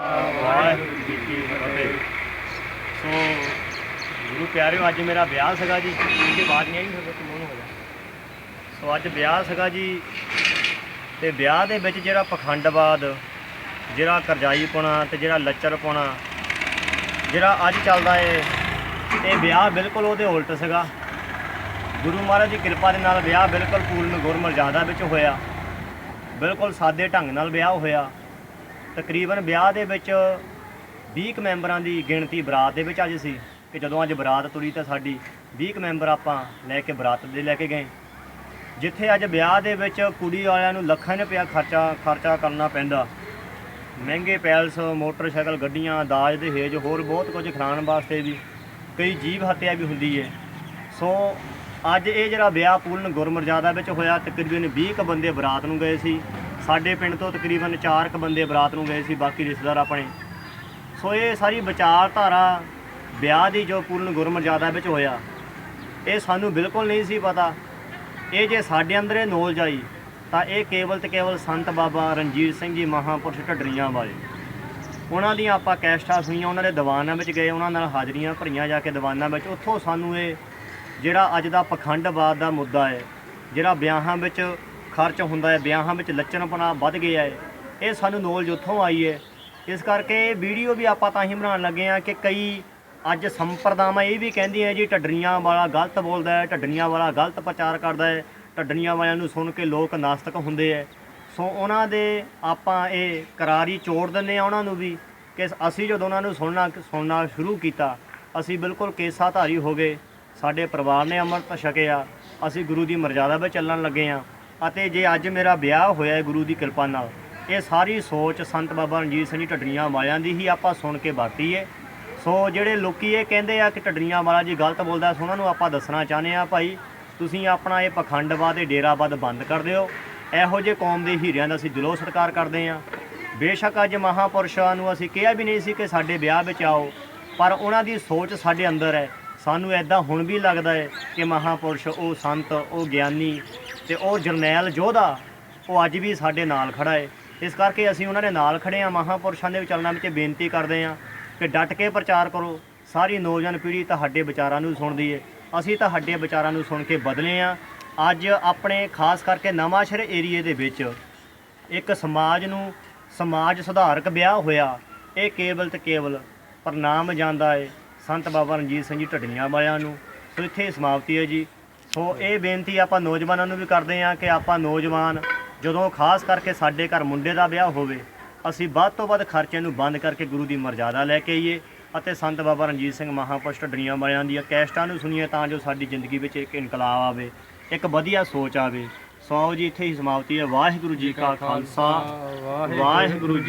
ਵਾਹਿਗੁਰੂ ਜੀ ਕੀ ਫਤਿਹ। ਸੋ ਗੁਰੂ ਪਿਆਰਿਓ, ਅੱਜ ਮੇਰਾ ਵਿਆਹ ਸੀਗਾ ਜੀ। ਇਹਦੀ ਬਾਤ ਨਹੀਂ ਆਈ ਹੋਵੇ ਕਿ ਹੋ ਜਾ ਸੋ ਅੱਜ ਵਿਆਹ ਸੀਗਾ ਜੀ। ਤੇ ਵਿਆਹ ਦੇ ਵਿੱਚ ਜਿਹੜਾ ਪਖੰਡਵਾਦ, ਜਿਹੜਾ ਕਰਜਾਈ ਕਰਜ਼ਾਈਪੁਣਾ ਤੇ ਜਿਹੜਾ ਲੱਚਰ ਲੱਚਰਪੁਣਾ, ਜਿਹੜਾ ਅੱਜ ਚੱਲਦਾ ਏ, ਇਹ ਵਿਆਹ ਬਿਲਕੁਲ ਉਹਦੇ ਉਲਟ ਸੀਗਾ। ਗੁਰੂ ਮਹਾਰਾਜ ਦੀ ਕਿਰਪਾ ਦੇ ਨਾਲ ਵਿਆਹ ਬਿਲਕੁਲ ਪੂਰਨ ਗੁਰਮਰਜ਼ਾਦਾ ਵਿੱਚ ਹੋਇਆ। ਬਿਲਕੁਲ ਸਾਦੇ ਢੰਗ ਨਾਲ ਵਿਆਹ ਹੋਇਆ। ਤਕਰੀਬਨ ਵਿਆਹ ਦੇ ਵਿੱਚ 20 ਕੁ ਮੈਂਬਰਾਂ ਦੀ ਗਿਣਤੀ ਬਰਾਤ ਦੇ ਵਿੱਚ ਅੱਜ ਸੀ ਕਿ ਜਦੋਂ ਅੱਜ ਬਰਾਤ ਤੁਰੀ ਤਾਂ ਸਾਡੀ 20 ਕੁ ਮੈਂਬਰ ਆਪਾਂ ਲੈ ਕੇ ਬਰਾਤ ਦੇ ਲੈ ਕੇ ਗਏ। ਜਿੱਥੇ ਅੱਜ ਵਿਆਹ ਦੇ ਵਿੱਚ ਕੁੜੀ ਵਾਲਿਆਂ ਨੂੰ ਲੱਖਾਂ ਰੁਪਇਆ ਖਰਚਾ ਖਰਚਾ ਕਰਨਾ ਪੈਂਦਾ। ਮਹਿੰਗੇ ਪੈਲਸ, ਮੋਟਰਸਾਈਕਲ, ਗੱਡੀਆਂ, ਦਾਜ ਦੇ ਹੇਜ ਹੋਰ ਬਹੁਤ ਕੁਝ ਖਿਲਾਉਣ ਵਾਸਤੇ ਵੀ ਕਈ ਜੀਵ ਹੱਤਿਆ ਵੀ ਹੁੰਦੀ ਹੈ ਸੋ ਅੱਜ ਇਹ ਜਿਹੜਾ ਵਿਆਹ ਪੂਰਨ ਗੁਰਮਰਜ਼ਾਦਾ ਵਿੱਚ ਹੋਇਆ, ਤਕਰੀਬਨ 20 ਕੁ ਬੰਦੇ ਬਰਾਤ ਨੂੰ ਗਏ ਸੀ। ਸਾਡੇ ਪਿੰਡ ਤੋਂ ਤਕਰੀਬਨ 4 ਕੁ ਬੰਦੇ ਬਰਾਤ ਨੂੰ ਗਏ ਸੀ, ਬਾਕੀ ਰਿਸ਼ਤੇਦਾਰ ਆਪਣੇ। ਸੋ ਇਹ ਸਾਰੀ ਵਿਚਾਰਧਾਰਾ ਵਿਆਹ ਦੀ ਜੋ ਪੂਰਨ ਗੁਰਮਰਜ਼ਾਦਾ ਵਿੱਚ ਹੋਇਆ, ਇਹ ਸਾਨੂੰ ਬਿਲਕੁਲ ਨਹੀਂ ਸੀ ਪਤਾ। ਇਹ ਜੇ ਸਾਡੇ ਅੰਦਰ ਇਹ ਨੌਲੇਜ ਆਈ, ਤਾਂ ਇਹ ਕੇਵਲ ਤੇ ਕੇਵਲ ਸੰਤ ਬਾਬਾ ਰਣਜੀਤ ਸਿੰਘ ਜੀ ਮਹਾਂਪੁਰਸ਼ ਢੱਡਰੀਆਂ ਵਾਲੇ। ਉਹਨਾਂ ਦੀਆਂ ਆਪਾਂ ਕੈਸਟਾਂ ਸੁਣੀਆਂ ਉਹਨਾਂ ਦੇ ਦੀਵਾਨਾਂ ਵਿੱਚ ਗਏ, ਉਹਨਾਂ ਨਾਲ ਹਾਜ਼ਰੀਆਂ ਭਰੀਆਂ ਜਾ ਕੇ ਦੀਵਾਨਾਂ ਵਿੱਚ। ਉੱਥੋਂ ਸਾਨੂੰ ਇਹ ਜਿਹੜਾ ਅੱਜ ਦਾ ਪਖੰਡਵਾਦ ਦਾ ਮੁੱਦਾ ਹੈ, ਜਿਹੜਾ ਵਿਆਹਾਂ ਵਿੱਚ ਖਰਚ ਹੁੰਦਾ ਹੈ, ਵਿਆਹਾਂ ਵਿੱਚ ਲੱਚਣਪਣਾ ਵੱਧ ਗਿਆ ਹੈ। ਇਹ ਸਾਨੂੰ ਨੌਲੇਜ ਉੱਥੋਂ ਆਈ ਹੈ। ਇਸ ਕਰਕੇ ਇਹ ਵੀਡੀਓ ਵੀ ਆਪਾਂ ਤਾਂ ਹੀ ਬਣਾਉਣ ਲੱਗੇ ਆ ਕਿ ਕਈ ਅੱਜ ਸੰਪਰਦਾਵਾਂ ਇਹ ਵੀ ਕਹਿੰਦੀਆਂ ਜੀ ਢੱਡਰੀਆਂ ਵਾਲਾ ਗਲਤ ਬੋਲਦਾ ਹੈ ਢੱਡਰੀਆਂ ਵਾਲਾ ਗਲਤ ਪ੍ਰਚਾਰ ਕਰਦਾ ਹੈ। ਢੱਡਰੀਆਂ ਵਾਲਿਆਂ ਨੂੰ ਸੁਣ ਕੇ ਲੋਕ ਨਾਸਤਕ ਹੁੰਦੇ ਹੈ। ਸੋ ਉਹਨਾਂ ਦੇ ਆਪਾਂ ਇਹ ਕਰਾਰੀ ਚੋੜ ਦਿੰਦੇ ਆ ਉਹਨਾਂ ਨੂੰ ਵੀ ਕਿ ਅਸੀਂ ਜਦੋਂ ਉਹਨਾਂ ਨੂੰ ਸੁਣਨਾ ਸੁਣਨਾ ਸ਼ੁਰੂ ਕੀਤਾ, ਅਸੀਂ ਬਿਲਕੁਲ ਕੇਸਾਧਾਰੀ ਹੋ ਗਏ। ਸਾਡੇ ਪਰਿਵਾਰ ਨੇ ਅੰਮ੍ਰਿਤ ਛਕਿਆ। ਅਸੀਂ ਗੁਰੂ ਦੀ ਮਰਜ਼ਾਦਾ ਵਿੱਚ ਚੱਲਣ ਲੱਗੇ ਆ ਅਤੇ ਜੇ ਅੱਜ ਮੇਰਾ ਵਿਆਹ ਹੋਇਆ ਹੈ ਗੁਰੂ ਦੀ ਕਿਰਪਾ ਨਾਲ, ਇਹ ਸਾਰੀ ਸੋਚ ਸੰਤ ਬਾਬਾ ਰਣਜੀਤ ਸਿੰਘ ਜੀ ਢੱਡਰੀਆਂ ਵਾਲਿਆਂ ਦੀ ਹੀ ਆਪਾਂ ਸੁਣ ਕੇ ਵਰਤੀ ਹੈ ਸੋ ਜਿਹੜੇ ਲੋਕੀ ਇਹ ਕਹਿੰਦੇ ਆ ਕਿ ਢੱਡਰੀਆਂ ਵਾਲਾ ਜੀ ਗਲਤ ਬੋਲਦਾ ਸੋ ਉਹਨਾਂ ਨੂੰ ਆਪਾਂ ਦੱਸਣਾ ਚਾਹੁੰਦੇ ਆ ਭਾਈ, ਤੁਸੀਂ ਆਪਣਾ ਇਹ ਪਖੰਡਵਾਦ ਤੇ ਡੇਰਾਵਾਦ ਬੰਦ ਕਰ ਦਿਓ। ਇਹੋ ਜਿਹੇ ਕੌਮ ਦੇ ਹੀਰਿਆਂ ਦਾ ਅਸੀਂ ਦਿਲੋਂ ਸਤਿਕਾਰ ਕਰਦੇ ਆ ਬੇਸ਼ੱਕ ਅੱਜ ਮਹਾਪੁਰਸ਼ਾਂ ਨੂੰ ਅਸੀਂ ਕਿਹਾ ਵੀ ਨਹੀਂ ਸੀ ਕਿ ਸਾਡੇ ਵਿਆਹ ਵਿੱਚ ਆਓ, ਪਰ ਉਹਨਾਂ ਦੀ ਸੋਚ ਸਾਡੇ ਅੰਦਰ ਹੈ। ਸਾਨੂੰ ਐਦਾਂ ਹੁਣ ਵੀ ਲੱਗਦਾ ਹੈ ਕਿ ਮਹਾਪੁਰਸ਼ ਉਹ ਸੰਤ, ਉਹ ਗਿਆਨੀ ਤੇ ਉਹ ਜਰਨੈਲ ਯੋਧਾ ਉਹ ਅੱਜ ਵੀ ਸਾਡੇ ਨਾਲ ਖੜਾ ਹੈ ਇਸ ਕਰਕੇ ਅਸੀਂ ਉਹਨਾਂ ਦੇ ਨਾਲ ਖੜੇ ਆ, ਮਹਾਪੁਰਸ਼ਾਂ ਦੇ ਵਿਚਾਰਾਂ ਵਿੱਚ ਬੇਨਤੀ ਕਰਦੇ ਆ ਕਿ ਡਟ ਕੇ ਪ੍ਰਚਾਰ ਕਰੋ। ਸਾਰੀ ਨੌਜਵਾਨ ਪੀੜ੍ਹੀ ਤੁਹਾਡੇ ਵਿਚਾਰਾਂ ਨੂੰ ਸੁਣਦੀ ਹੈ ਅਸੀਂ ਤੁਹਾਡੇ ਵਿਚਾਰਾਂ ਨੂੰ ਸੁਣ ਕੇ ਬਦਲੇ ਆ। ਅੱਜ ਆਪਣੇ ਖਾਸ ਕਰਕੇ ਨਵਾਂਸ਼ਹਿਰ ਏਰੀਏ ਦੇ ਵਿੱਚ ਇੱਕ ਸਮਾਜ ਨੂੰ, ਸਮਾਜ ਸੁਧਾਰਕ ਵਿਆਹ ਹੋਇਆ। ਇਹ ਕੇਵਲ ਤੇ ਕੇਵਲ ਪ੍ਰਣਾਮ ਜਾਂਦਾ ਹੈ ਸੰਤ ਬਾਬਾ ਰਣਜੀਤ ਸਿੰਘ ਜੀ ਢੱਡੀਆਂ ਵਾਲਿਆਂ ਨੂੰ। ਸੋ ਇੱਥੇ ਹੀ ਸਮਾਪਤੀ ਹੈ ਜੀ। ਸੋ ਇਹ ਬੇਨਤੀ ਆਪਾਂ ਨੌਜਵਾਨਾਂ ਨੂੰ ਵੀ ਕਰਦੇ ਹਾਂ ਕਿ ਆਪਾਂ ਨੌਜਵਾਨ ਜਦੋਂ ਖਾਸ ਕਰਕੇ ਸਾਡੇ ਘਰ ਮੁੰਡੇ ਦਾ ਵਿਆਹ ਹੋਵੇ ਅਸੀਂ ਵੱਧ ਤੋਂ ਵੱਧ ਖਰਚੇ ਨੂੰ ਬੰਦ ਕਰਕੇ ਗੁਰੂ ਦੀ ਮਰਜ਼ਾਦਾ ਲੈ ਕੇ ਆਈਏ ਅਤੇ ਸੰਤ ਬਾਬਾ ਰਣਜੀਤ ਸਿੰਘ ਮਹਾਂਪੁਰਸ਼ ਢੱਡਰੀਆਂ ਵਾਲਿਆਂ ਦੀਆਂ ਕੈਸਟਾਂ ਨੂੰ ਸੁਣੀਏ ਤਾਂ ਜੋ ਸਾਡੀ ਜ਼ਿੰਦਗੀ ਵਿੱਚ ਇੱਕ ਇਨਕਲਾਬ ਆਵੇ ਇੱਕ ਵਧੀਆ ਸੋਚ ਆਵੇ। ਸੋ ਆਓ ਜੀ ਇੱਥੇ ਹੀ ਸਮਾਪਤੀ ਹੈ। ਵਾਹਿਗੁਰੂ ਜੀ ਕਾ ਖਾਲਸਾ। ਵਾਹਿਗੁਰੂ ਜੀ